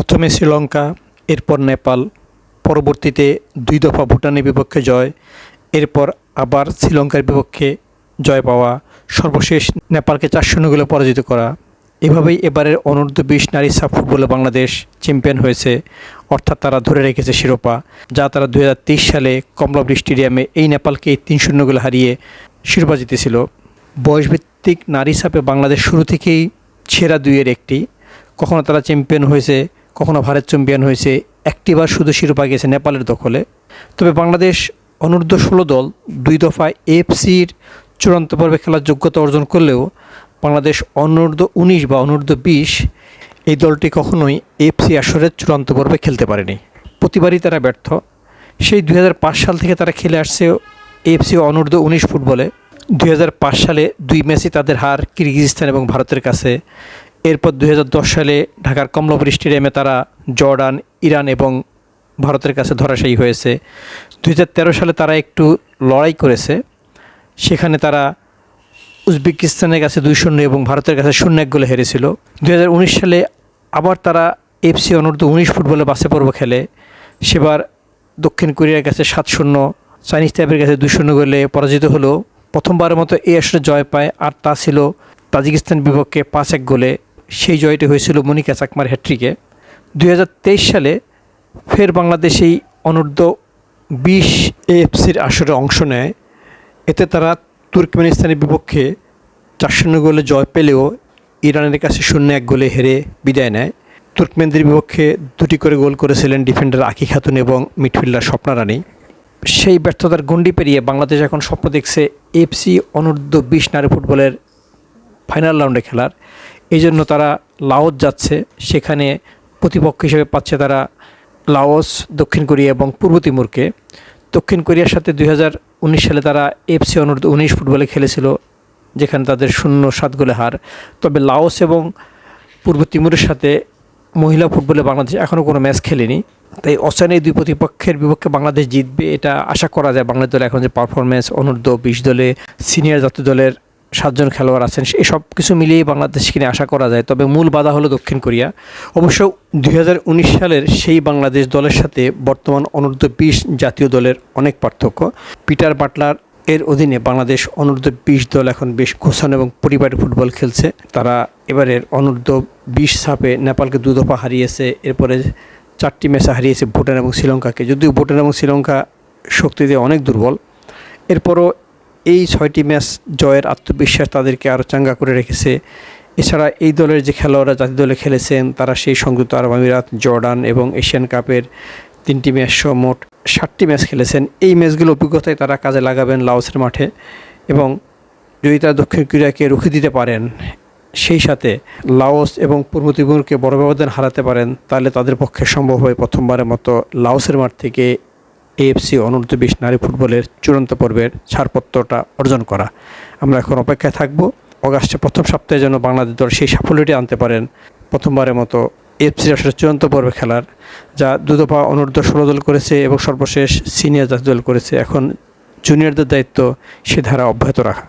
প্রথমে শ্রীলঙ্কা, এরপর নেপাল, পরবর্তীতে দুই দফা ভুটানের বিপক্ষে জয়, এরপর আবার শ্রীলঙ্কার বিপক্ষে জয় পাওয়া, সর্বশেষ নেপালকে চার শূন্য গোলে পরাজিত করা। এভাবেই এবারের অনূর্ধ্ব বিশ নারী সাফ ফুটবলে বাংলাদেশ চ্যাম্পিয়ন হয়েছে, অর্থাৎ তারা ধরে রেখেছে শিরোপা, যা তারা দু হাজার তেইশ সালে কমলাবলী স্টেডিয়ামে এই নেপালকে তিন শূন্য হারিয়ে শিরোপা জিতেছিল। বয়সভিত্তিক নারী সাপে বাংলাদেশ শুরু থেকেই সেরা দুইয়ের একটি। কখনো তারা চ্যাম্পিয়ন হয়েছে কখনো ভারত চ্যাম্পিয়ন হয়েছে, একটিবার শুধু শিরোপা গেছে নেপালের দখলে। তবে বাংলাদেশ অনূর্ধ্ব ষোলো দল দুই দফায় এফসির চূড়ান্ত পর্বে খেলার যোগ্যতা অর্জন করলেও বাংলাদেশ অনূর্ধ্ব উনিশ বা অনূর্ধ্ব বিশ এই দলটি কখনোই এফসি আসরের চূড়ান্ত পর্বে খেলতে পারেনি। প্রতিবারই তারা ব্যর্থ। সেই দুই হাজার পাঁচ সাল থেকে তারা খেলে আসছে এফসি অনূর্ধ্ব উনিশ ফুটবলে। দুই হাজার পাঁচ সালে দুই ম্যাচই তাদের হার কিরগিজস্তান এবং ভারতের কাছে এরপর দু হাজার দশ সালে ঢাকার কমলাপুর স্টেডিয়ামে তারা জর্ডান, ইরান এবং ভারতের কাছে ধরাশায়ী হয়েছে। দু হাজার তেরো সালে তারা একটু লড়াই করেছে। সেখানে তারা উজবেকিস্তানের কাছে দুই শূন্য এবং ভারতের কাছে শূন্য এক গোলে হেরেছিল। দুই হাজার উনিশ সালে আবার তারা এফসি অনূর্ধ্ব উনিশ ফুটবলে বাসে পর্ব খেলে। সেবার দক্ষিণ কোরিয়ার কাছে সাত শূন্য, চাইনিজ টাইপের কাছে দুই শূন্য গোলে পরাজিত হলো। প্রথমবারের মতো এই আসরে জয় পায়, আর তা ছিল তাজিকিস্তান বিপক্ষে পাঁচ এক গোলে। সেই জয়টি হয়েছিল মনিকা চাকমার হ্যাট্রিকে দুই হাজার তেইশ সালে ফের বাংলাদেশ এই অনূর্ধ্ব বিশ এএফসির আসরে অংশ নেয়। এতে তারা তুর্কমেনিস্তানের বিপক্ষে চার শূন্য গোলে জয় পেলেও ইরানের কাছে শূন্য এক গোলে হেরে বিদায় নেয়। তুর্কমেনদের বিপক্ষে দুটি করে গোল করেছিলেন ডিফেন্ডার আকি খাতুন এবং মিডফিল্ডার স্বপ্না রানী। সেই ব্যর্থতার গণ্ডি পেরিয়ে বাংলাদেশ এখন স্বপ্ন দেখছে এফসি অনূর্ধ্ব বিশ নারী ফুটবলের ফাইনাল রাউন্ডে খেলার। এই জন্য তারা লাওস যাচ্ছে। সেখানে প্রতিপক্ষ হিসেবে পাচ্ছে তারা লাওস, দক্ষিণ কোরিয়া এবং পূর্ব তিমুরকে। দক্ষিণ কোরিয়ার সাথে দুই হাজার উনিশ সালে তারা এফসি অনূর্ধ্ব উনিশ ফুটবলে খেলেছিল, যেখানে তাদের শূন্য সাত গোলে হার। তবে লাওস এবং পূর্ব তিমুরের সাথে মহিলা ফুটবলে বাংলাদেশ এখনও কোনো ম্যাচ খেলেনি। তাই অচানে দুই প্রতিপক্ষের বিপক্ষে বাংলাদেশ জিতবে এটা আশা করা যায়। বাংলাদেশ দলে এখন যে পারফরমেন্স অনূর্ধ্ব বিশ দলে সিনিয়র জাতীয় দলের সাতজন খেলোয়াড় আছেন এই সব কিছু মিলিয়েই বাংলাদেশ নিয়ে আশা করা যায়। তবে মূল বাধা হলো দক্ষিণ কোরিয়া। অবশ্য দুই হাজার উনিশ সালের সেই বাংলাদেশ দলের সাথে বর্তমান অনূর্ধ্ব বিশ জাতীয় দলের অনেক পার্থক্য। পিটার বাটলার এর অধীনে বাংলাদেশ অনূর্ধ্ব বিশ দল এখন বেশ ঘোষণ এবং পরিবারের ফুটবল খেলছে। তারা এবারের অনূর্ধ্ব বিশ সাপে নেপালকে দু দফা হারিয়েছে, এরপরে চারটি ম্যাচে হারিয়েছে ভুটান এবং শ্রীলঙ্কাকে। যদিও ভুটান এবং শ্রীলঙ্কা শক্তিতে অনেক দুর্বল, এরপরও এই ছয়টি ম্যাচ জয়ের আত্মবিশ্বাস তাদেরকে আরও চাঙ্গা করে রেখেছে। এছাড়া এই দলের যে খেলোয়াড়রা জাতীয় দলে খেলেছেন, তারা সেই সংযুক্ত আরব আমিরাত, জর্ডান এবং এশিয়ান কাপের তিনটি ম্যাচ সহ মোট ষাটটি ম্যাচ খেলেছেন। এই ম্যাচগুলো অভিজ্ঞতায় তারা কাজে লাগাবেন লাওসের মাঠে এবং যদি তারা দক্ষিণ কোরিয়াকে রুখে দিতে পারেন, সেই সাথে লাওস এবং পূর্ব তিমুরকে বড় ব্যবধান হারাতে পারেন, তাহলে তাদের পক্ষে সম্ভব হয় প্রথমবারের মতো লাওসের মাঠ থেকে এএফসি অনূর্ধ্ব বিশ নারী ফুটবলের চূড়ান্ত পর্বের ছাড়পত্রটা অর্জন করা। আমরা এখন অপেক্ষায় থাকব। অগাস্টের প্রথম সপ্তাহে যেন বাংলাদেশ দল সেই সাফল্যটি আনতে পারেন প্রথমবারের মতো এফসি আসলে চূড়ান্ত পর্বে খেলার, যা দুদফা অনূর্ধ্ব ষোলো দল করেছে এবং সর্বশেষ সিনিয়র জাতীয় দল করেছে। এখন জুনিয়রদের দায়িত্ব সে ধারা অব্যাহত রাখা।